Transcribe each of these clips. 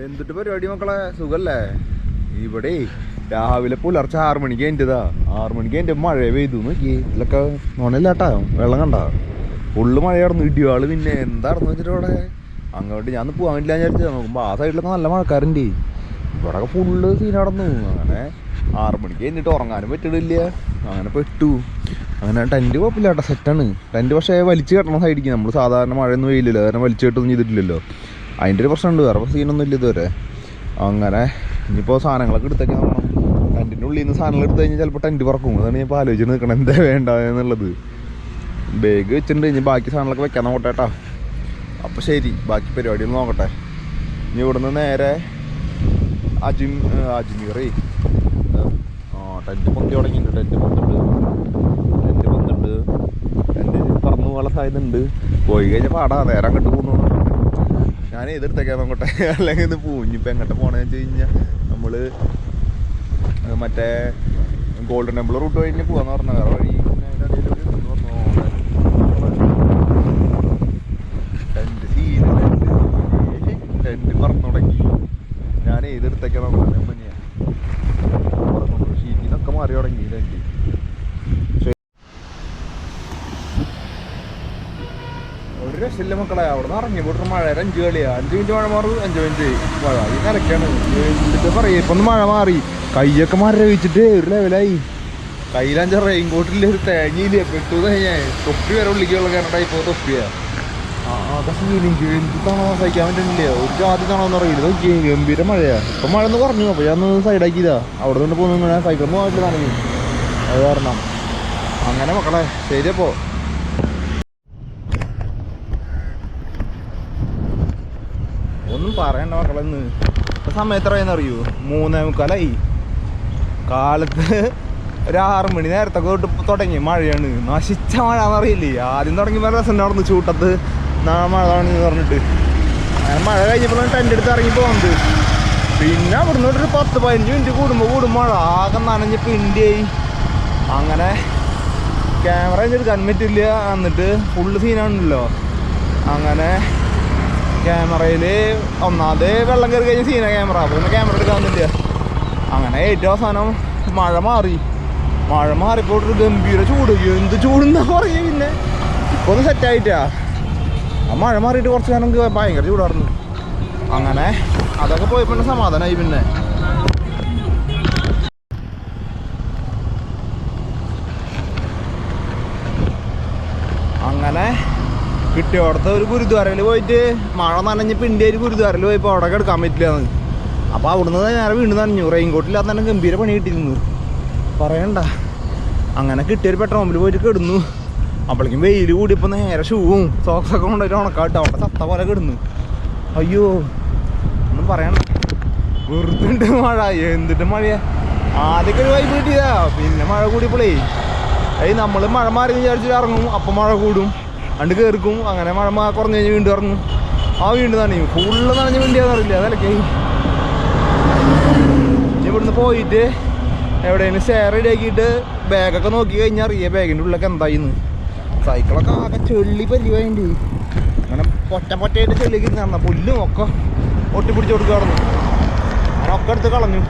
എന്തിട്ട് പരിപാടി മക്കളെ? സുഖല്ലേ? ഇവിടെ രാവിലെ പുലർച്ചെ ആറു മണിക്ക് എന്റെതാ. ആറു മണിക്ക് എന്റെ മഴ പെയ്തു. നോക്കി ഇതിലൊക്കെ നോണില്ലാട്ടാ വെള്ളം കണ്ട. ഫുള്ള് മഴയായിരുന്നു ഇടിയാൾ പിന്നെ എന്താണെന്ന് വെച്ചിട്ട് ഇവിടെ? അങ്ങോട്ട് ഞാൻ പോകാൻ പറ്റില്ല വിചാരിച്ചു നോക്കുമ്പോൾ ആ സൈഡിലൊക്കെ നല്ല മഴക്കാരുണ്ട്. ഇവിടെ ഫുള്ള് സീൻ നടന്നു. അങ്ങനെ ആറു മണിക്ക് കഴിഞ്ഞിട്ട് ഉറങ്ങാനും പറ്റണില്ല. അങ്ങനെ പെട്ടു. അങ്ങനെ ടെന്റ് കുഴപ്പമില്ല കേട്ടോ സെറ്റാണ് ടെന്റ് പക്ഷേ വലിച്ചു കെട്ടണം സൈഡിക്ക് നമ്മൾ സാധാരണ മഴയൊന്നും വെയിലില്ല കാരണം വലിച്ചു കെട്ടൊന്നും ചെയ്തിട്ടില്ലല്ലോ. അതിന്റെ ഒരു പ്രശ്നമുണ്ട്. വേറെ സീനൊന്നും ഇല്ല ഇതുവരെ. അങ്ങനെ ഇനിയിപ്പോൾ സാധനങ്ങളൊക്കെ എടുത്തേക്കാൻ നോക്കണം. ടെന്റിന്റെ ഉള്ളിൽ നിന്ന് സാധനങ്ങൾ എടുത്തു കഴിഞ്ഞാൽ ചിലപ്പോൾ ടെന്റ് പറക്കും. അതാണ് ഞാൻ ഇപ്പോൾ ആലോചിച്ച് നിൽക്കണം എന്താ വേണ്ട എന്നുള്ളത്. ബാഗ് വെച്ചിട്ടുണ്ട്. ഇനി ബാക്കി സാധനങ്ങളൊക്കെ വെക്കാൻ നോക്കട്ടെ കേട്ടോ. അപ്പോൾ ശരി. ബാക്കി പരിപാടി ഒന്ന് നോക്കട്ടെ. ഇനി ഇവിടുന്ന് നേരെ അജിം ആ ടെന്റ് പൊന്തി തുടങ്ങിയിട്ടുണ്ട്. ടെന്റ് പൊന്തുണ്ട്. ടെന്റ് പൊന്തുണ്ട്. ടെന്റ് പറന്നു പോകാനുള്ള സാധ്യത ഉണ്ട് പോയി കഴിഞ്ഞാൽ പാടാ. നേരെ അങ്ങോട്ട് ഞാൻ എതിർത്തേക്കാൻ നോക്കട്ടെ അല്ലെങ്കിൽ ഇത് പൂഞ്ഞിപ്പോൾ എങ്ങോട്ട് പോകണമെന്ന് വെച്ച് കഴിഞ്ഞാൽ നമ്മൾ മറ്റേ ഗോൾഡൻ ടെമ്പിൾ റൂട്ട് കഴിഞ്ഞ് പോകാന്ന് പറഞ്ഞ വേറെ വഴി ടെന്റ് സീന് തുടങ്ങി. ഞാൻ ഏതെടുത്തേക്കാൻ നോക്കട്ടെ നിന്നൊക്കെ മാറി തുടങ്ങി. ടെന്റ് ഒരു രക്ഷയില്ല മക്കളെ. അവിടെ നിന്ന് ഇറങ്ങി. വിട്ടൊരു മഴ അഞ്ച് കളിയാ. അഞ്ച് മിനിറ്റ് മഴ മാറും അഞ്ച് മിനിറ്റ് മഴ. ഈ കലക്കാണ് എന്നിട്ട് പറയും ഇപ്പൊ ഒന്ന് മഴ മാറി. കൈയൊക്കെ മരവിച്ചിട്ട് ഒരു ലെവലായി കയ്യിലഞ്ച റെയിൻ കോട്ടില്ല ഒരു തേങ്ങയില്ല. പെട്ടു കഴിഞ്ഞാൽ തൊപ്പി വരെ ഉള്ളിക്കുള്ള കാരണം ടൈപ്പ് തൊപ്പിയാ. ആ അതൊക്കെ ഫീലിംഗ് എന്ത് തണോ സഹിക്കാൻ പറ്റുന്നില്ല? ഒരു ജാതി തണോന്ന് അറിയില്ല നോക്കിയേ ഗംഭീര മഴയാ. ഇപ്പൊ മഴ ഒന്ന് കുറഞ്ഞു. അപ്പൊ ഞാൻ ഒന്ന് സൈഡാക്കിയതാ അവിടെ നിന്ന് പോകുന്ന സൈക്കിൾ പോകാൻ നനഞ്ഞു അത് കാരണം. അങ്ങനെ മക്കളെ ശരി ഒന്നും പറയണ്ട മക്കളെന്ന്. സമയം എത്രയെന്ന് അറിയൂ? മൂന്നേ മുക്കാലായി. കാലത്ത് ഒരു ആറ് മണി നേരത്തൊക്കെ തൊട്ട് തുടങ്ങി മഴയാണ്. നശിച്ച മഴ എന്നറിയില്ലേ? ആദ്യം തുടങ്ങി വേറെ രസം നടന്നു ചൂട്ടത്ത്. നാളെ മഴ തുടങ്ങി പറഞ്ഞിട്ട്. അങ്ങനെ മഴ കഴിഞ്ഞപ്പോൾ ടെന്റ് എടുത്ത് ഇറങ്ങി പോകുന്നത് പിന്നെ അവിടുന്ന് ഒരു പത്ത് പതിനഞ്ച് മിനിറ്റ് കൂടുമ്പോൾ കൂടും മഴ. ആകെ നനഞ്ഞ് പിണ്ടിയായി അങ്ങനെ ക്യാമറ എടുക്കാൻ പറ്റില്ല. എന്നിട്ട് ഫുള്ള് സീനാണല്ലോ അങ്ങനെ ക്യാമറയിൽ ഒന്നാമത് വെള്ളം കയറി കഴിഞ്ഞ സീന ക്യാമറ. അപ്പോൾ ക്യാമറ എടുക്കാവുന്നില്ല അങ്ങനെ ഏറ്റവും അവസാനം മഴ മാറി. മഴ മാറിയപ്പോൾ ഒരു ഗംഭീര ചൂട്. എന്ത് ചൂടെന്നാ പറയുക പിന്നെ. ഇപ്പോൾ ഒന്ന് സെറ്റായിട്ടാ ആ മഴ മാറിയിട്ട് കുറച്ച് നേരം ഭയങ്കര ചൂടായിരുന്നു. അങ്ങനെ അതൊക്കെ പോയി പിന്നെ സമാധാനമായി പിന്നെ. അങ്ങനെ കിട്ടിയോടത്ത് ഒരു ഗുരുദ്വാരയിൽ പോയിട്ട് മഴ നനഞ്ഞപ്പോൾ ഇന്ത്യ ഒരു ഗുരുദ്വാരയിൽ പോയപ്പോൾ അവിടെ കിടക്കാൻ പറ്റില്ലാന്ന്. അപ്പോൾ അവിടുന്ന് നേരെ വീണ്ടും നനഞ്ഞു. റെയിൻ കോട്ടില്ലാത്ത തന്നെ ഗംഭീര പണി കിട്ടിയിരുന്നു. പറയണ്ട. അങ്ങനെ കിട്ടിയൊരു പെട്രോമിൽ പോയിട്ട് കിടന്നു. അപ്പോഴേക്കും വെയിൽ കൂടിയപ്പോൾ നേരെ ഷൂവും സോക്സൊക്കെ കൊണ്ടുപോയിട്ട് ഉണക്കാട്ട്. അവിടെ ചത്ത പോലെ കിടന്നു. അയ്യോ ഒന്നും പറയണ്ട. വെറുതെ മഴ. എന്തിട്ട് മഴയാ ആദ്യമൊക്കെ ഒരു വൈബ് കിട്ടിയതാ. പിന്നെ മഴ കൂടിയപ്പോഴേ ഏയ് നമ്മൾ മഴ മാറി വിചാരിച്ചിട്ട് ഇറങ്ങും. അപ്പം മഴ കൂടും. അണ്ട് കയറിക്കും അങ്ങനെ മഴ മാ കുറഞ്ഞ് കഴിഞ്ഞ് വീണ്ടും ഇറങ്ങും. ആ വീണ്ടും നനയും. ഫുള്ള് നനഞ്ഞ് വേണ്ടിയാന്ന് അറിയില്ല. അതല്ലേ ഇവിടുന്ന് പോയിട്ട് എവിടെയെങ്കിലും ഷെയർ ഇടയാക്കിയിട്ട് ബാഗൊക്കെ നോക്കി കഴിഞ്ഞാൽ അറിയാം. ബാഗിന്റെ ഉള്ളിലൊക്കെ എന്തായിന്ന്. സൈക്കിളൊക്കെ ആകെ ചെള്ളി പരിവായിണ്ട്. അങ്ങനെ പൊറ്റ പൊറ്റയായിട്ട് ചെള്ളിക്ക് നടന്ന പുല്ലും ഒക്കെ ഒട്ടിപ്പിടിച്ച് കൊടുക്കുക കടന്നു. അങ്ങനെ ഒക്കെ എടുത്ത് കളഞ്ഞു.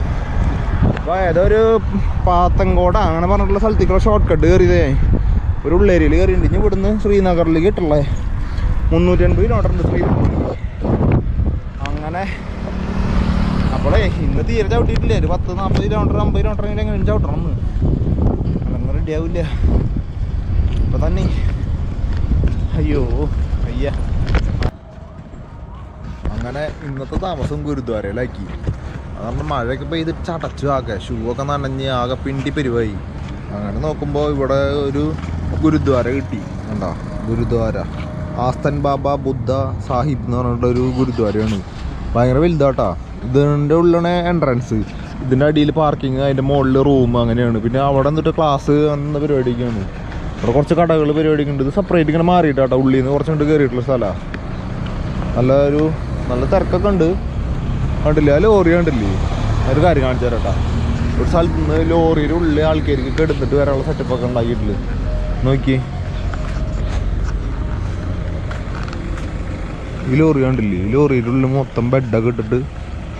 അപ്പോൾ ഏതോ ഒരു പാത്തങ്കോട അങ്ങനെ പറഞ്ഞിട്ടുള്ള സ്ഥലത്തേക്കുള്ള ഷോർട്ട് കട്ട് കയറിയതേ ഒരു ഉള്ളേരിയയിൽ കയറിയിട്ടുണ്ട്. ഇനി ഇവിടുന്ന് ശ്രീനഗറിലേക്ക് കിട്ടുള്ളേ മുന്നൂറ്റി അൻപത് കിലോമീറ്റർ ഉണ്ട് ശ്രീനഗറിലേക്ക് അങ്ങനെ. അപ്പോളേ ഇന്ന് തീരെ ചവിട്ടിയിട്ടില്ല. ഒരു പത്ത് നാൽപ്പത് കിലോമീറ്റർ അമ്പത് കിലോമീറ്റർ എങ്ങനെ എങ്ങനെ ചവിട്ടണം എന്ന് അങ്ങനെ റെഡി ആവില്ല. ഇപ്പൊ തന്നെ. അയ്യോ അയ്യ. അങ്ങനെ ഇന്നത്തെ താമസം ഗുരുദ്വാരയിലാക്കി. അതുകൊണ്ട് മഴയൊക്കെ പെയ്ത് ചടച്ചു ആകെ. ഷൂ ഒക്കെ നനഞ്ഞ് ആകെ പിണ്ടി പെരുവായി. അങ്ങനെ നോക്കുമ്പോൾ ഇവിടെ ഒരു ഗുരുദ്വാര കിട്ടി. കണ്ടോ ഗുരുദ്വാര. ആസ്തൻ ബാബ ബുദ്ധ സാഹിബ് എന്ന് പറഞ്ഞിട്ട് ഒരു ഗുരുദ്വാരയാണ്. ഭയങ്കര വലുതാട്ടാ. ഇതിന്റെ ഉള്ളിലാണ് എൻട്രൻസ് ഇതിന്റെ അടിയിൽ പാർക്കിങ് അതിന്റെ മുകളിൽ റൂം അങ്ങനെയാണ്. പിന്നെ അവിടെ നിന്നിട്ട് ക്ലാസ് എന്ന പരിപാടിയൊക്കെയാണ് അവിടെ കുറച്ച് കടകൾ പരിപാടിയൊക്കെ ഉണ്ട് ഇത് സെപ്പറേറ്റ് ഇങ്ങനെ മാറിയിട്ടാട്ടോ. ഉള്ളിൽ നിന്ന് കുറച്ചുകൊണ്ട് കയറിയിട്ടുള്ള സ്ഥലമാണ് നല്ല ഒരു നല്ല തിരക്കൊക്കെ ഉണ്ട്. കണ്ടില്ലേ? ആ ലോറി കണ്ടില്ലേ? ഒരു കാര്യം കാണിച്ചു തരാട്ടാ. ഒരു സ്ഥലത്ത് നിന്ന് ലോറിയുടെ ഉള്ളിൽ ആൾക്കാർക്ക് കെടുത്തിട്ട് വരാനുള്ള സെറ്റപ്പൊക്കെ ഉണ്ടാക്കിയിട്ടില്ല നോക്കി ഈ ലോറി കണ്ടില്ലേ? ഈ ലോറിയുടെ മൊത്തം ബെഡൊക്കെ ഇട്ടിട്ട്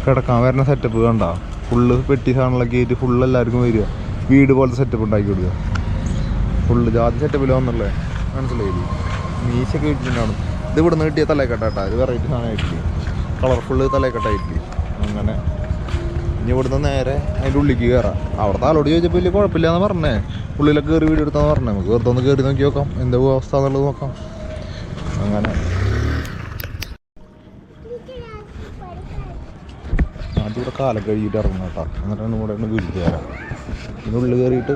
കിടക്കാൻ വരുന്ന സെറ്റപ്പ് കണ്ട? ഫുള്ള് പെട്ടി സാധനങ്ങളൊക്കെ ആയിട്ട് ഫുള്ള് എല്ലാവർക്കും വരിക. വീട് പോലത്തെ സെറ്റപ്പ് ഉണ്ടാക്കി കൊടുക്കുക. ഫുള്ള് ജാതി സെറ്റപ്പിൽ വന്നുള്ളേ മനസ്സിലായില്ലേ? മീശൊക്കെ വീട്ടിലുണ്ടാവും ഇത് ഇവിടെ നിന്ന് കിട്ടിയ തലേക്കെട്ടാട്ടാ ഇത് വെറൈറ്റി സാധനമായിട്ടില്ലേ കളർഫുള്ള് തലേക്കെട്ടായിട്ടില്ലേ അങ്ങനെ. ഇനി ഇവിടുന്ന് നേരെ അതിന്റെ ഉള്ളിലേക്ക് കയറാം. അവിടുത്തെ ആളോട് ചോദിച്ചപ്പോൾ വലിയ കുഴപ്പമില്ലാന്ന് പറഞ്ഞേ. ഉള്ളിലൊക്കെ കയറി വീട് എടുത്താന്ന് പറഞ്ഞേ. നമുക്ക് വെറുതെ ഒന്ന് കയറി നോക്കി നോക്കാം. എന്താ അവസ്ഥ എന്നുള്ളത് നോക്കാം. അങ്ങനെ. ആദ്യം ഇവിടെ കാലം കഴുകിയിട്ട് ഇറങ്ങണം കേട്ടോ. എന്നിട്ടാണ് ഇവിടെ ഒന്ന് വീട്ടിൽ കയറാം. ഇതിന്റെ ഉള്ളിൽ കയറിയിട്ട്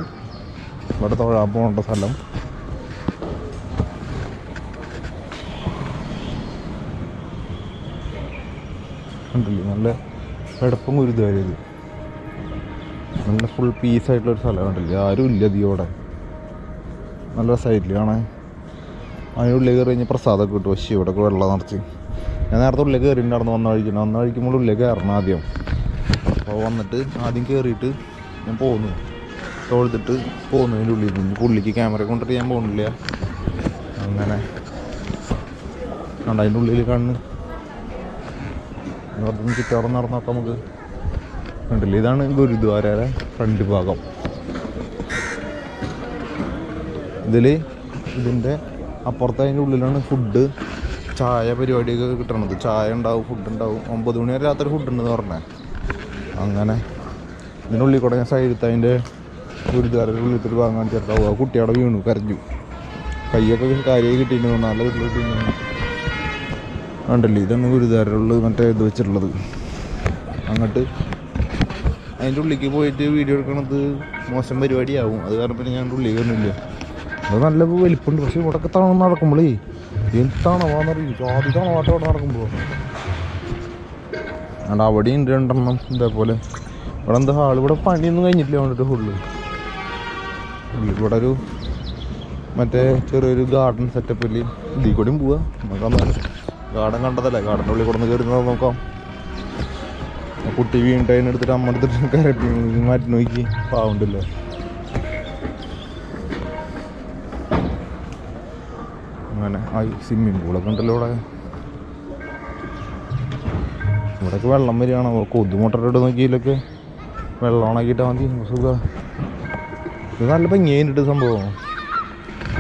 ഇവിടെ തൊഴാൻ പോകേണ്ട സ്ഥലം. കണ്ടില്ലേ? നല്ല വെടപ്പം ഗുരുദ്വാര ഇത്. നല്ല ഫുൾ പീസായിട്ടുള്ളൊരു സ്ഥലം കണ്ടില്ലേ? ആരും ഇല്ല അതിയോടെ നല്ല സൈഡിൽ കാണാൻ അതിനുള്ളിൽ കയറി കഴിഞ്ഞാൽ പ്രസാദമൊക്കെ കിട്ടും. പക്ഷേ ഇവിടെ വെള്ളം നിറച്ച്. ഞാൻ നേരത്തെ ഉള്ളിൽ കയറിയിട്ടുണ്ടായിരുന്നു വന്ന കഴിക്കണം വന്ന വഴിക്കുമ്പോൾ ഉള്ളിൽ കയറണം ആദ്യം. അപ്പോൾ വന്നിട്ട് ആദ്യം കയറിയിട്ട് ഞാൻ പോന്നു. തൊഴുതിട്ട് പോന്നു അതിന്റെ ഉള്ളിൽ നിന്ന് പുള്ളിക്ക് ക്യാമറ കൊണ്ടിട്ട് ഞാൻ പോകുന്നില്ല അങ്ങനെ. കണ്ട അതിന്റെ ഉള്ളിൽ കണ്ണ്. വെറുതെ ചുറ്റാറും നടന്നൊക്കെ നമുക്ക്. കണ്ടില്ലേ? ഇതാണ് ഗുരുദ്വാരയുടെ ഫ്രണ്ട് ഭാഗം. ഇതിൽ ഇതിന്റെ അപ്പുറത്ത് അതിന്റെ ഉള്ളിലാണ് ഫുഡ് ചായ പരിപാടിയൊക്കെ കിട്ടണത്. ചായ ഉണ്ടാവും ഫുഡ് ഉണ്ടാവും. ഒമ്പത് മണി വരെ രാത്രി ഫുഡ് ഉണ്ടെന്ന് പറഞ്ഞേ. അങ്ങനെ ഇതിനുള്ളിൽ കൂടെ ഞാൻ സൈഡത്ത് അതിന്റെ ഗുരുദ്വാരയുടെ ഉള്ളിൽ വാങ്ങാൻ ചേർത്താവും ആ കുട്ടി അവിടെ വീണു കരഞ്ഞു. കൈയൊക്കെ കാര്യമായി കിട്ടിയിരുന്നു നല്ല വീട്ടിൽ കിട്ടിയിരുന്നു ഉണ്ടല്ലേ ഇതാണ് ഗുരുദ്വാരകളിൽ മറ്റേ ഇത് വെച്ചിട്ടുള്ളത്. അങ്ങോട്ട് അതിന്റെ ഉള്ളിലേക്ക് പോയിട്ട് വീഡിയോ എടുക്കണത് മോശം പരിപാടിയാവും. അത് കാരണം പിന്നെ ഞാൻ ഉള്ളിൽ കയറുന്നില്ല അത് നല്ല വലിപ്പുണ്ട്. പക്ഷേ ഇവിടെയൊക്കെ തണു നടക്കുമ്പോഴേ എന്താണോ ആദ്യ തവണ അവിടെ നടക്കുമ്പോൾ അവിടെ ഉണ്ട് രണ്ടെണ്ണം ഇതേപോലെ. ഇവിടെ എന്താ ഹാൾ ഇവിടെ പണിയൊന്നും കഴിഞ്ഞിട്ടില്ല വന്നിട്ട് ഫുള്ള് ഇവിടെ ഒരു മറ്റേ ചെറിയൊരു ഗാർഡൻ സെറ്റപ്പിൽ ഇതിൽ കൂടിയും പോവാ. നമുക്ക് ഗാർഡൻ കണ്ടതല്ലേ? ഗാർഡന്റെ ഉള്ളിൽ കൊടുന്ന് കയറുന്നത് നോക്കാം. കുട്ടി വീണിട്ട് അതിനെടുത്തിട്ട് അമ്മ എടുത്തിട്ട് കരട്ടി മാറ്റി നോക്കി. പാവുണ്ടല്ലോ അങ്ങനെ ആ സ്വിമ്മിങ് പൂളൊക്കെ ഉണ്ടല്ലോ ഇവിടെ ഇവിടെയൊക്കെ വെള്ളം വരികയാണ്. കൊതുമുട്ടോട്ട് നോക്കിയില്ലൊക്കെ വെള്ളം ഉണക്കിയിട്ടാൽ മതി. സുഖം. ഇത് നല്ല ഭംഗിയായിട്ട് സംഭവം.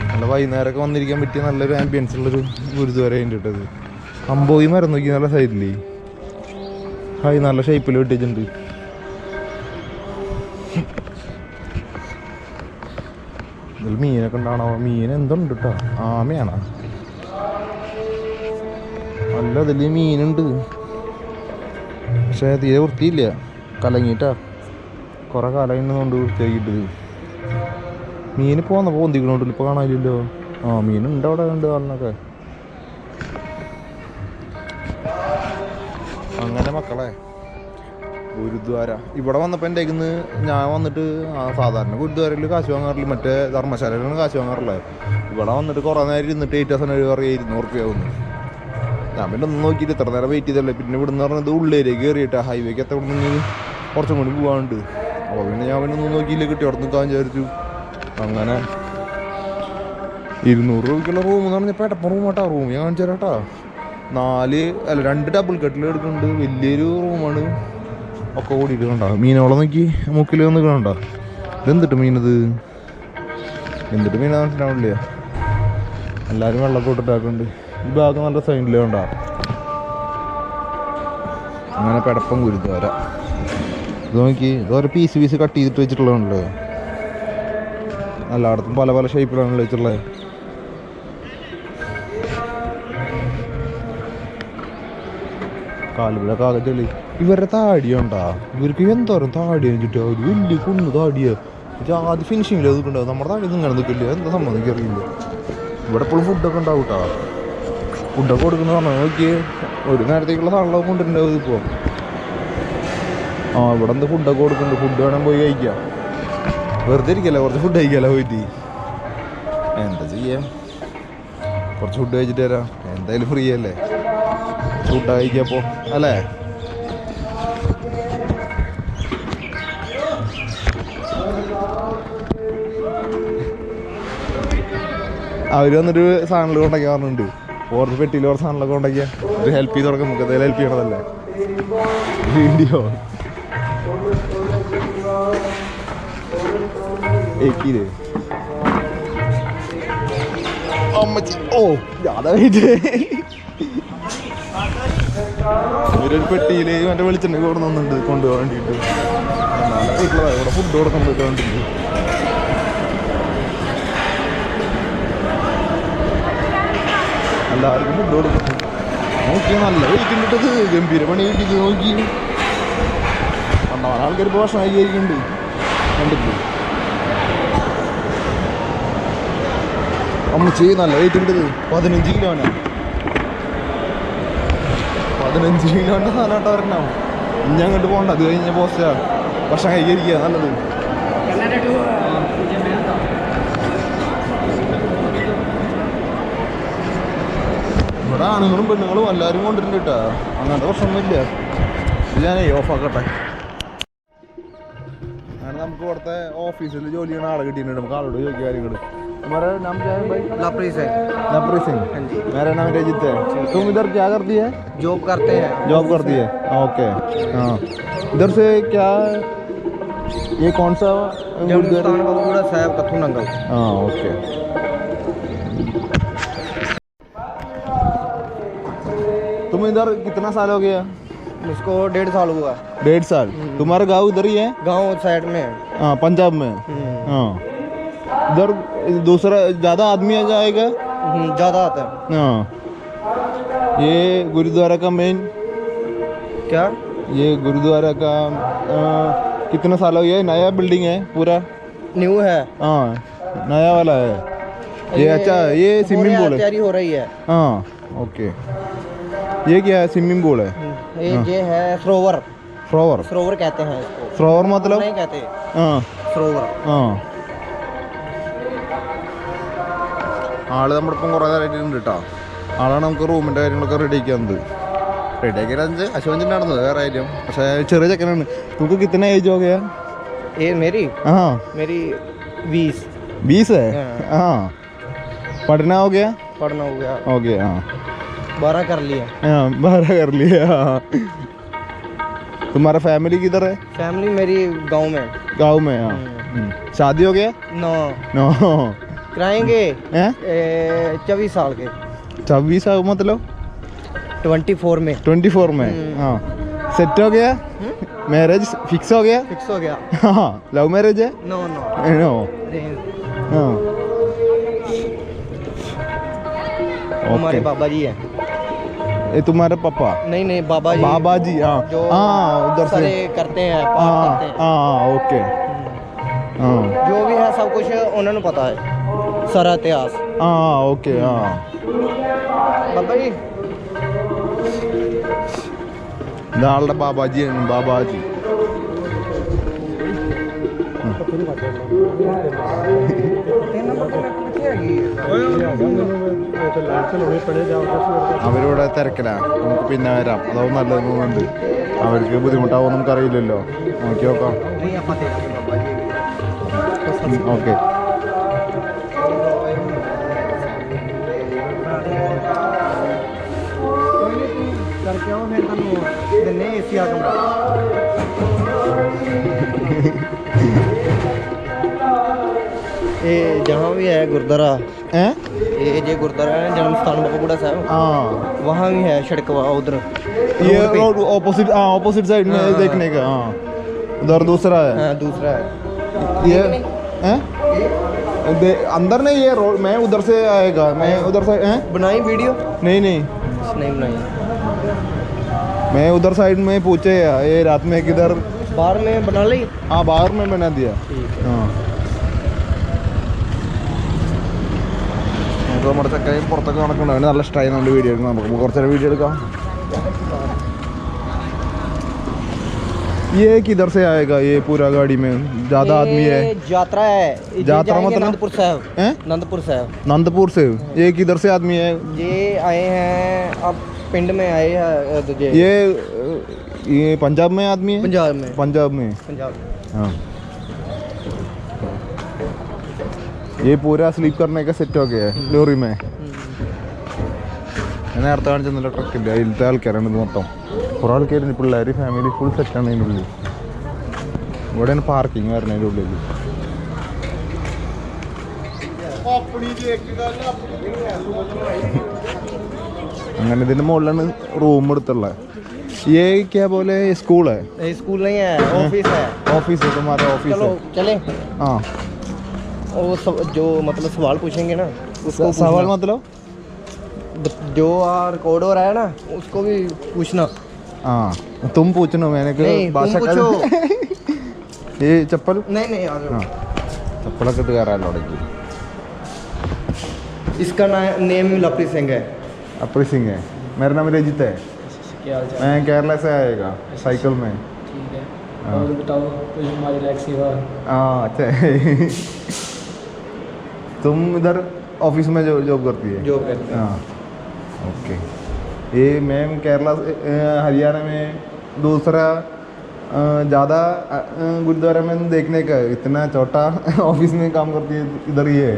നല്ല വൈകുന്നേരമൊക്കെ വന്നിരിക്കാൻ പറ്റിയ നല്ലൊരു ആംബിയൻസ് ഉള്ളൊരു ഗുരുദ്വാര ഇട്ടത് അമ്പോയി മരം നോക്കി നല്ല സൈഡിൽ ഹായ് നല്ല ഷേപ്പിൽ വെട്ടിച്ചിട്ടുണ്ട് ഇതിൽ മീനൊക്കെ ഉണ്ടാണോ മീൻ എന്തുണ്ട് കേട്ടോ ആമയാണോ. അല്ല ഇതിൽ മീനുണ്ട്. പക്ഷേ തീരെ വൃത്തിയില്ല. കലങ്ങിയിട്ടാ. കുറേ കാലം കൊണ്ട് വൃത്തിയാക്കിയിട്ടത് മീൻ പോന്ന പോന്തിക്കണോട്ടില്ല ഇപ്പൊ കാണാനില്ലല്ലോ. ആ മീനുണ്ട് അവിടെ ഉണ്ട് പറഞ്ഞൊക്കെ അങ്ങനെ മക്കളെ. ഗുരുദ്വാര. ഇവിടെ വന്നപ്പോൾ എന്റെ ഇന്ന് ഞാൻ വന്നിട്ട് സാധാരണ ഗുരുദ്വാരയിൽ കാശ് വാങ്ങാറില്ല. മറ്റേ ധർമ്മശാലയിലാണ് കാശ് വാങ്ങാറുള്ളത് ഇവിടെ വന്നിട്ട് കുറേ നേരം ഇരുന്നിട്ട് തൗസൻഡ് എഴുപത് പറയുക ഇരുന്നൂറ് റുപ്യ ആവുന്നു. ഞാൻ പിന്നെ ഒന്നും നോക്കിയിട്ട് ഇത്ര നേരം വെയിറ്റ് ചെയ്തല്ലേ. പിന്നെ ഇവിടെ നിന്ന് പറഞ്ഞത് ഉള്ളിലേക്ക് കയറിയിട്ട് ഹൈവേക്ക് എത്ര ഇവിടെ നിന്ന് കുറച്ചും കൂടി പോകാനുണ്ട് അപ്പോൾ പിന്നെ ഞാൻ പിന്നെ ഒന്നും നോക്കിയില്ല കിട്ടി അവിടെ നിൽക്കാൻ വിചാരിച്ചു. അങ്ങനെ ഇരുന്നൂറ് രൂപയ്ക്കുള്ള റൂം എന്ന് പറഞ്ഞപ്പോൾ എട്ടപ്പം റൂം കേട്ടോ റൂം ഞാൻ കാണിച്ചു തരാം കേട്ടോ നാല് അല്ല രണ്ട് ഡബിൾ കെട്ടിൽ എടുക്കുന്നുണ്ട്. വലിയൊരു റൂമാണ് ഒക്കെ കൂടിയിട്ട് കണ്ട? മീനോളം നോക്കി. മുക്കിൽ വന്ന് കണ്ട? ഇതെന്തിട്ട് മീനത്? എന്തിട്ട് മീനാ മനസ്സിലാവില്ല എല്ലാവരും വെള്ളമൊക്കെ ഇട്ടിട്ടാക്കുന്നുണ്ട്. ഈ ഭാഗം നല്ല സൈഡിൽ കണ്ട? അങ്ങനെ പെടപ്പം കുരുതോര ഇത് നോക്കി. ഇതോരോ പീസ് പീസ് കട്ട് ചെയ്തിട്ട് വെച്ചിട്ടുള്ളതാണല്ലോ. എല്ലായിടത്തും പല പല ഷേപ്പിലാണല്ലോ വെച്ചിട്ടുള്ളത്. കാലുകളൊക്കെ ആകെ ചെളി ഇവരുടെ താടിയുണ്ടാ? ഇവർക്ക് എന്തോരം താടി വെച്ചിട്ട് ഒരു വലിയ കുന്ന് താടിയ. ആദ്യ ഫിനിഷിങ്ങിൽ നിൽക്കുന്നുണ്ടാവും നമ്മുടെ താടി ഇങ്ങനെ നിൽക്കില്ല? എന്താ സംഭവം എനിക്കറിയില്ല. ഇവിടെ എപ്പോഴും ഫുഡൊക്കെ ഉണ്ടാവും കേട്ടോ ഫുഡൊക്കെ കൊടുക്കുന്ന നോക്കിയേ. ഒരു നേരത്തേക്കുള്ള സാധനങ്ങളൊക്കെ കൊണ്ടുണ്ടാവും ഇപ്പോൾ ആ ഇവിടെ എന്താ ഫുഡൊക്കെ കൊടുക്കുന്നുണ്ട് ഫുഡ് വേണം പോയി കഴിക്കാം. വെറുതെ ഇരിക്കല്ല? കുറച്ച് ഫുഡ് കഴിക്കാലോ പോയിട്ട്. എന്താ ചെയ്യാം? കുറച്ച് ഫുഡ് കഴിച്ചിട്ട് വരാം. എന്തായാലും ഫ്രീ അല്ലേ? ഫുഡ് കഴിക്കപ്പോ അല്ലേ? അവർ വന്നിട്ട് സാധനങ്ങൾ കൊണ്ടൊക്കെ പറഞ്ഞിട്ടുണ്ട്. ഓർത്ത് പെട്ടിയിൽ ഓർത്ത് സാധനങ്ങളൊക്കെ കൊണ്ടാക്കിയ ഒരു ഹെൽപ്പ് ചെയ്ത് തുടക്കം നമുക്ക് എന്തായാലും ഹെൽപ്പ് ചെയ്യണതല്ലേ? വീഡിയോ. അമ്മച്ചി ഓ അതായിട്ട് ഇവരൊരു പെട്ടിയിൽ മറ്റേ വെളിച്ചെണ്ണ കൊടുക്കുന്നുണ്ട് കൊണ്ടുപോകാൻ വേണ്ടിയിട്ട്. എന്നാലും വീട്ടിലതാ ഇവിടെ ഫുഡ് കൊടുക്കാൻ വേണ്ടിയിട്ട് എല്ലാവർക്കും ഫുഡ് കൊടുക്കും നോക്കി നല്ല കഴിക്കുന്നിട്ടത് ഗംഭീര പണി കിട്ടിക്ക് നോക്കി. കണ്ടവൻ ആൾക്കാർ ഇപ്പോൾ ഭക്ഷണം കഴിക്കുന്നുണ്ട് കണ്ടിട്ട് നമ്മൾ നല്ല വെയിറ്റ് ഉണ്ടത് പതിനഞ്ച് കിലോനാ. പതിനഞ്ച് കിലോന്റെ സാധനമായിട്ട് വരണം ഇനി അങ്ങോട്ട് പോകണ്ട അത് കഴിഞ്ഞ പോസ്റ്റാ. ഭക്ഷണം കഴിക്കാതിരിക്കുക നല്ലത്. ഇവിടെ ആണുങ്ങളും പെണ്ണുങ്ങളും എല്ലാവരും കൊണ്ടിട്ടുണ്ട് കേട്ടോ. അങ്ങനത്തെ പ്രശ്നമൊന്നുമില്ല. ഞാനേ ഓഫാക്കട്ടെ അങ്ങനെ നമുക്ക് ഇവിടുത്തെ ഓഫീസിൽ ജോലി ചെയ്യണ ആളെ കിട്ടിയിട്ടുണ്ട്. നമുക്ക് ആളോട് ചോദിക്കുക കാര്യങ്ങൾ हमारा नाम क्या है भाई? लापरी से नवप्रीत सिंह। हाँ जी। मेरा नाम रजित है। तुम इधर क्या करती है? जॉब करते हैं। जॉब करती है? ओके। हाँ। इधर से क्या ये कौन सा साहब कथू नंगल हाँ ओके। तुम इधर कितना साल हो गया? उसको डेढ़ साल हुआ। डेढ़ साल। तुम्हारा गाँव इधर ही है? गाँव साइड में है। हाँ पंजाब में। हम्म, हाँ। इधर दूसरा ज़्यादा आदमी आ जाएगा? हम्म, ज़्यादा आता है। हाँ। ये गुरुद्वारा का मेन क्या? ये गुरुद्वारा का आ, कितना साल हो गया? नया बिल्डिंग है पूरा? न्यू है। हाँ नया वाला है। ये अच्छा ये स्विमिंग पूल है। तैयारी हो रही है। हाँ ओके। ये क्या है? स्विमिंग पूल है। हम्म, ये ये है सरोवर फ्लावर सरोवर कहते हैं इसको। फ्लावर मतलब? नहीं कहते। हाँ। सरोवर ആ ആള് നമ്മുടെ ഒപ്പം കുറേ നേരമായിട്ടുണ്ട് കേട്ടോ ആളാണ് നമുക്ക് റൂമിൻ്റെ കാര്യങ്ങളൊക്കെ റെഡി ആക്കുന്നത് റെഡി ആക്കിയത് അഞ്ച് അശോചിൻ്റെ നടന്നത് വേറെ കാര്യം പക്ഷേ ചെറിയ ചെക്കനാണ് നമുക്ക് കിത്തന ഏജ് हो गया ये मेरी हाँ मेरी बीस बीस है हाँ। हाँ पढ़ना हो गया पढ़ना हो गया हो गया हाँ बारह कर लिया हाँ बारह कर लिया हाँ तुम्हारा फैमिली किधर है फैमिली मेरी गांव में गाँव में हाँ हम्म। शादी हो गया नौ नो कराएँगे चौबीस साल के। छब्बीस है मतलब? ट्वेंटी फोर में। ट्वेंटी फोर में? हम्म। हाँ। सेट हो गया? मैरिज फिक्स हो गया? फिक्स हो गया। हाँ लव मैरिज है? नो नो नो हाँ। हमारे बाबा जी हैं। ये तुम्हारे पापा? नहीं नहीं बाबा जी बाबा जी हाँ जो हाँ उधर से। करते हैं हाँ हाँ। ओके। हाँ। जो भी है सब कुछ उन्होंने पता है സാറാ ഇത്തിഹാസ് ആ ഓക്കെ ആ ഇതാളുടെ ബാബാജിയാണ് ബാബാജി അവരിവിടെ തിരക്കിലാ. നമുക്ക് പിന്നെ വരാം. അതാവും നല്ല മൂന്നുണ്ട് അവർക്ക് ബുദ്ധിമുട്ടാവും നമുക്കറിയില്ലല്ലോ. നോക്കി നോക്കാം ഓക്കെ. करके आओ फिर ਤੁਹਾਨੂੰ ਦਿੰਨੇ ਏਸੀ ਆ ਕਮਰਾ ये जहाँ भी है गुरुद्वारा ഏ ये जो गुरुद्वारा है जन्म स्थान बाबा बूढ़ा साहब ആ वहाँ भी है सड़क वहाँ उधर ये रोड पे। रोड ऑपोजिट हाँ ऑपोजिट साइड में हाँ, हाँ, देखने का हाँ उधर दूसरा है हाँ दूसरा है ये हैं? दे- अंदर नहीं ये रोड मैं उधर से आएगा मैं उधर से हैं? बनाई वीडियो नहीं नहीं नहीं बनाई मैं उधर साइड में पूछे ये रात में किधर बाहर में बना ली हाँ बाहर में बना दिया ठीक हाँ നമുക്ക് നമ്മുടെ ചക്കയും പുറത്തൊക്കെ നടക്കണം അവന് നല്ല സ്റ്റൈൽ ഉണ്ട് വീഡിയോ എടുക്കണം നമുക്ക് കുറച്ച് നേരം വീഡിയോ എടുക്കാം ये किधर से आएगा ये पूरा गाड़ी में ज़्यादा आदमी है ये यात्रा है ये यात्रा जाएंगे मतलब? आनंदपुर साहब हैं? आनंदपुर साहब नंदपुर से ये किधर से आदमी है ये आए हैं अब पिंड में आए हैं तुझे ये ये पंजाब में आदमी है पंजाब में पंजाब में पंजाब में हाँ ये पूरा स्लीप करने का सेट हो गया है ലോറി में ഞാൻ നേരത്തെ കാണിച്ചെന്നില്ല ട്രക്കില്ല അതിലത്തെ ആൾക്കാരാണ് ഇത് മൊത്തം കുറേ ആൾക്കാരുണ്ട് പിള്ളേർ ഫാമിലി ഫുൾ സെറ്റാണ് അതിൻ്റെ ഉള്ളിൽ ഇവിടെയാണ് പാർക്കിംഗ് വരണത് അതിൻ്റെ ഉള്ളിൽ അങ്ങനെ ഇതിന്റെ മുകളിലാണ് റൂം എടുത്തുള്ളത് ये क्या बोले स्कूल है स्कूल नहीं है ऑफिस है ऑफिस है तुम्हारा ऑफिस चलो चले हाँ वो सब जो मतलब सवाल पूछेंगे ना उसको सवाल मतलब जो रिकॉर्ड हो रहा है ना उसको भी पूछना हाँ तुम पूछना मैंने भाषा कर ये चप्पल नहीं नहीं यार हाँ चप्पल का तो यार लड़की इसका ना, नेम लवप्रीत सिंह है अप्री सिंह है। मेरा नाम रजित है। मैं केरला से आएगा साइकिल में। ठीक है। हाँ। और बताओ कोई हमारी लायक हाँ। अच्छा तुम इधर ऑफ़िस में जो जॉब करती है? जो करते हैं। हाँ। ओके। ये मैम केरला से हरियाणा में दूसरा ज़्यादा गुरुद्वारा में देखने का इतना छोटा ऑफ़िस में काम करती है इधर ही है।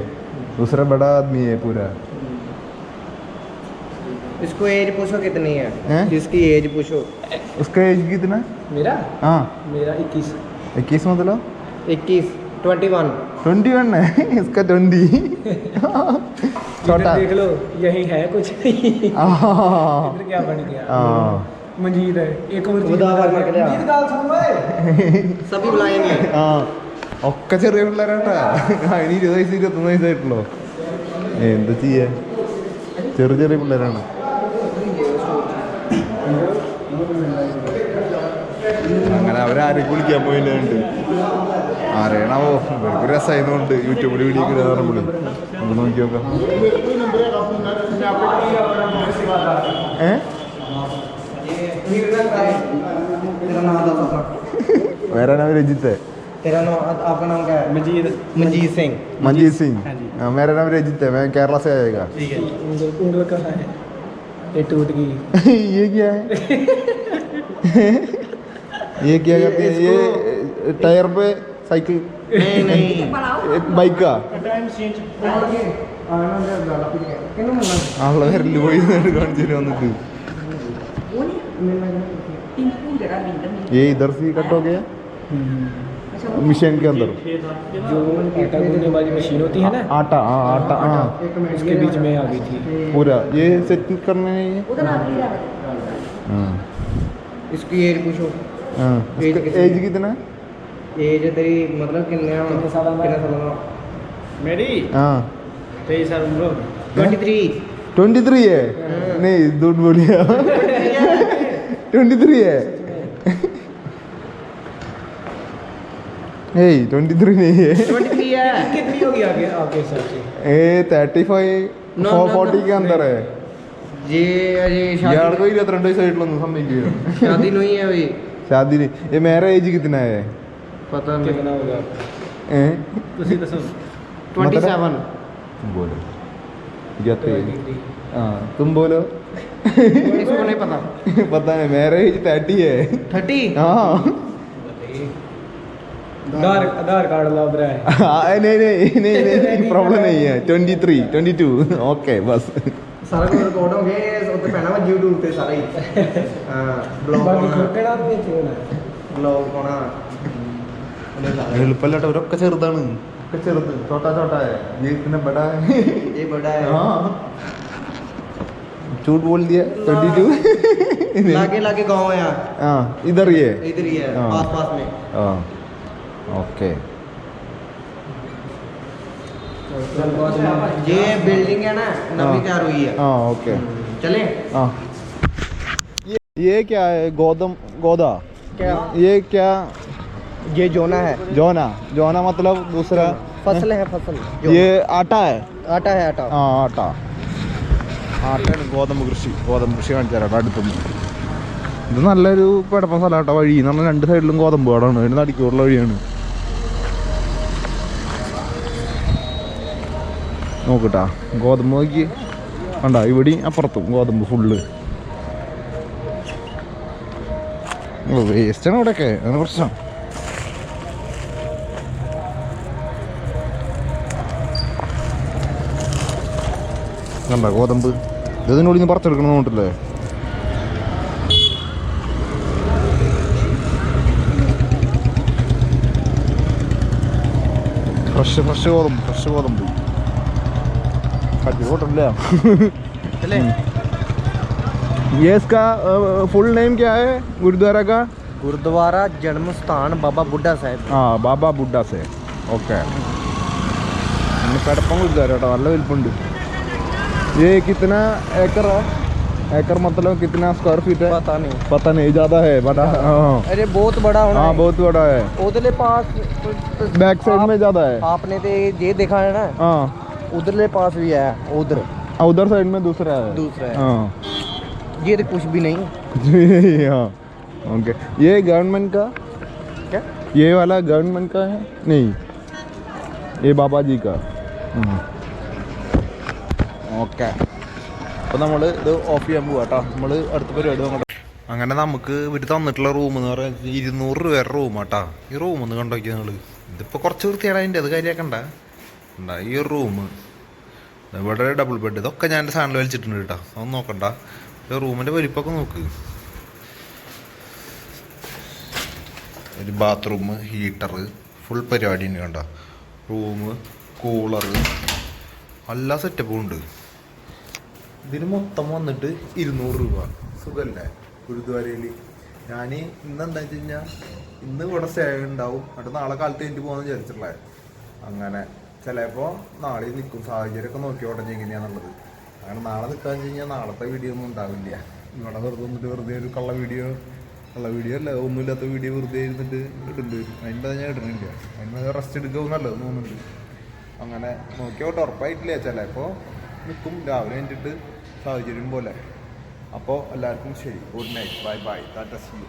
दूसरा बड़ा आदमी है पूरा। इसको एज पूछो कितनी है हैं? इसकी एज पूछो उसका एज कितना मेरा हाँ मेरा इक्कीस इक्कीस मतलब इक्कीस ट्वेंटी वन ट्वेंटी वन है इसका ट्वेंटी छोटा देख लो यही है कुछ इधर हाँ क्या बन गया हाँ मंजीत है एक और चीज उदा भाग निकले मंजीत गाल सुन ओए सभी बुलाएंगे ആ ഒക്കെ ചെറിയ പിള്ളേരാട്ടാ ആ ഇനി ഇരുപത് വയസ്സ് ഇരുപത്തൊന്ന് വയസ്സായിട്ടുള്ളൂ ഏ, എന്താ ചെയ്യാ ചെറിയ ചെറിയ പിള്ളേരാണ് അങ്ങനെ അവരാരെയൊക്കെ വിളിക്കാൻ പോയില്ലുണ്ട് ആരെയാണാവോ ഇവർക്ക് രസമായതുകൊണ്ട് യൂട്യൂബിൽ വീഡിയോ ഒക്കെ ഇടാറുണ്ട് നമുക്ക് നോക്കി നോക്കാം ഏ तेरा नाम बता വേറെ നാം രജിത്ത് तेरा नाम आपका नाम क्या है मंजीत मंजीत सिंह मंजीत सिंह हाँ जी। हाँ, मेरा नाम रजित है मैं केरला से आएगा ठीक है उंगल उंगल कहाँ है ये टूट गई ये क्या है ये क्या करते हैं ये टायर पे साइकिल नहीं नहीं बाइक का किन्नू मिलना ആളെ വരല് പോയി കാണിച്ചു വന്നിട്ട് ये इधर से कट हो गया मिशन के अंदर जो आटा गूंदने वाली मशीन होती है ना आटा हाँ आटा हाँ उसके बीच में आ गई थी पूरा ये सेट करने है ये हाँ इसकी एज पूछो ਹਾਂ Age कितनी? एज कितना ਏਜ ਤੇਰੀ ਮਤਲਬ ਕਿੰਨੇ ਆ ਕਿੰਨੇ ਸਾਲਾਂ ਦਾ? ਕਿੰਨੇ ਸਾਲਾਂ ਦਾ मेरी हाँ तेईस साल उम्र होगी। 23 ट्वेंटी थ्री है नहीं झूठ बोलिए ट्वेंटी थ्री है नहीं ट्वेंटी थ्री नहीं है 23 है कितनी होगी आगे आपके हिसाब से ए thirty five No, no, no, forty के अंदर है ਜੇ ਅਜੇ यार शादी कोई रहता है सही लोग हम नहीं किए शादी नहीं है भाई शादी नहीं ये मेरा एज कितना है पता नहीं कितना होगा हैं तुसी दसो 27 बोलो क्या तो हाँ तुम बोलो इसको नहीं पता पता है मेरा एज 30 है 30 हां आधार आधार कार्ड लाभ रहा है नहीं नहीं नहीं नहीं प्रॉब्लम नहीं है 23 22 ओके बस सारा कुछ रिकॉर्ड हो गया उसके पहना मैं यूट्यूब पे सारा ही ब्लॉग बाकी छोटे रात में क्यों ना ബ്ലോഗ് കോണ എളുപ്പമല്ലാട്ടോ അവരൊക്കെ ചെറുതാണ് ഒക്കെ ചെറുത് ചോട്ടാ ചോട്ടായ ജീവിതത്തിന്റെ ബഡാ ये बड़ा है झूठ बोल दिया ट्वेंटी टू लागे लागे गांव है यहाँ हाँ इधर ही है इधर ही है हाँ। आस पास में हाँ ओके ये बिल्डिंग है ना नवी हाँ। तैयार हुई है हाँ ओके चले हाँ ये ये क्या है गौतम गौदा क्या ये क्या ये जोना है जोना जोना मतलब दूसरा फसल है फसल जो ये आटा है आटा है आटा ആ ആട്ട ആട്ടയാണ് ഗോതമ്പ് കൃഷി ഗോതമ്പ് കൃഷി കാണിച്ചു തരാം അടുത്തുനിന്ന് ഇത് നല്ലൊരു പടപ്പ സ്ഥലമാട്ടോ വഴി എന്ന് പറഞ്ഞാൽ രണ്ട് സൈഡിലും ഗോതമ്പ് പാടാണ് അതിന് നടിക്കൂറുള്ള വഴിയാണ് നോക്കട്ടാ. ഗോതമ്പ് നോക്കി. വേണ്ട ഇവിടെയും അപ്പുറത്തും ഗോതമ്പ് ഫുള്ള് വേസ്റ്റാണ് ഇവിടെയൊക്കെ. അത് പ്രശ്നം. കണ്ടോ ഗോതമ്പ്. ഇതിനുള്ളിൽ നിന്ന് പറിച്ചെടുക്കണം കൊണ്ടല്ലേ? ഫ്രഷ് ഫ്രഷ് ഗോതമ്പ് ഫ്രഷ് ഗോതമ്പ്. खाती वो टल हम्म। ये इसका फुल नेम क्या है? गुरुद्वारा का? गुरुद्वारा जन्म स्थान बाबा बुड्ढा साहेब। हाँ बाबा बुड्ढा साहेब ओके। కడపం गुरुद्वारा वाला వెళ్ళిపోండు ये कितना एकड़ है? एकड़ मतलब कितना स्क्वायर फीट है? पता नहीं। पता नहीं ज़्यादा है बड़ा हाँ। अरे बहुत बड़ा होना हाँ बहुत बड़ा है। पास बैक साइड में ज़्यादा है। आपने तो ये देखा है ना? हाँ। उधरले पास भी है उधर हाँ, उधर साइड में दूसरा है दूसरा है हाँ ये तो कुछ भी नहीं हाँ ओके ये गवर्नमेंट का क्या ये वाला गवर्नमेंट का है नहीं ये बाबा जी का ഓക്കെ അപ്പോൾ നമ്മൾ ഇത് ഓഫ് ചെയ്യാൻ പോവാ കേട്ടോ നമ്മൾ അടുത്ത പരിപാടി നോക്കട്ടെ അങ്ങനെ നമുക്ക് ഇവർ തന്നിട്ടുള്ള റൂം എന്ന് പറയുന്നത് ഇരുന്നൂറ് രൂപയുടെ റൂം കേട്ടോ ഈ റൂം ഒന്ന് കണ്ടോക്കി നിങ്ങൾ ഇതിപ്പോൾ കുറച്ച് വൃത്തിയാണ് അതിൻ്റെ അത് കാര്യമാക്കണ്ട ഉണ്ടാ ഈ ഒരു റൂം ഇവിടെ ഡബിൾ ബെഡ് ഇതൊക്കെ ഞാൻ എന്റെ സാധനം വലിച്ചിട്ടുണ്ട് കേട്ടോ. അതൊന്നും നോക്കണ്ട. ഈ റൂമിന്റെ വലിപ്പൊക്കെ നോക്ക്. ഒരു ബാത്റൂം ഹീറ്റർ ഫുൾ പരിപാടി ഉണ്ട് കണ്ട? റൂം കൂളർ എല്ലാ സെറ്റപ്പും ഉണ്ട്. ഇതിന് മൊത്തം വന്നിട്ട് ഇരുന്നൂറ് രൂപ. സുഖമല്ലേ ഗുരുദ്വാരയിൽ. ഞാൻ ഇന്ന് എന്താ വെച്ച് കഴിഞ്ഞാൽ ഇന്ന് ഇവിടെ സ്റ്റേ ഉണ്ടാവും. അവിടെ നാളെ കാലത്ത് എനിക്ക് പോകാമെന്ന് വിചാരിച്ചിട്ടുള്ളത് അങ്ങനെ. ചിലപ്പോൾ നാളെ നിൽക്കും. സാഹചര്യമൊക്കെ നോക്കി ഉടനെ എങ്ങനെയാണുള്ളത് അങ്ങനെ നാളെ വെച്ച് കഴിഞ്ഞാൽ നാളത്തെ വീഡിയോ ഒന്നും ഉണ്ടാവില്ല. ഇവിടെ വെറുതെ വന്നിട്ട് വെറുതെ ഒരു കള്ള വീഡിയോ കള്ള വീഡിയോ അല്ല ഒന്നുമില്ലാത്ത വീഡിയോ വെറുതെ ഇരുന്നിട്ട് ഇടേണ്ടി വരും. അതിന്റെ ഞാൻ ഇടുന്നില്ല. അതിന് റെസ്റ്റ് എടുക്കുക നല്ലത് തോന്നുന്നുണ്ട്. അങ്ങനെ നോക്കിയോട്ടെ ഉറപ്പായിട്ടില്ല. ചിലപ്പോൾ നിൽക്കും. രാവിലെ കഴിഞ്ഞിട്ട് സാഹചര്യം പോലെ. അപ്പോൾ എല്ലാവർക്കും ശരി. ഗുഡ് നൈറ്റ് ബൈ ബൈ ടാറ്റ സി യു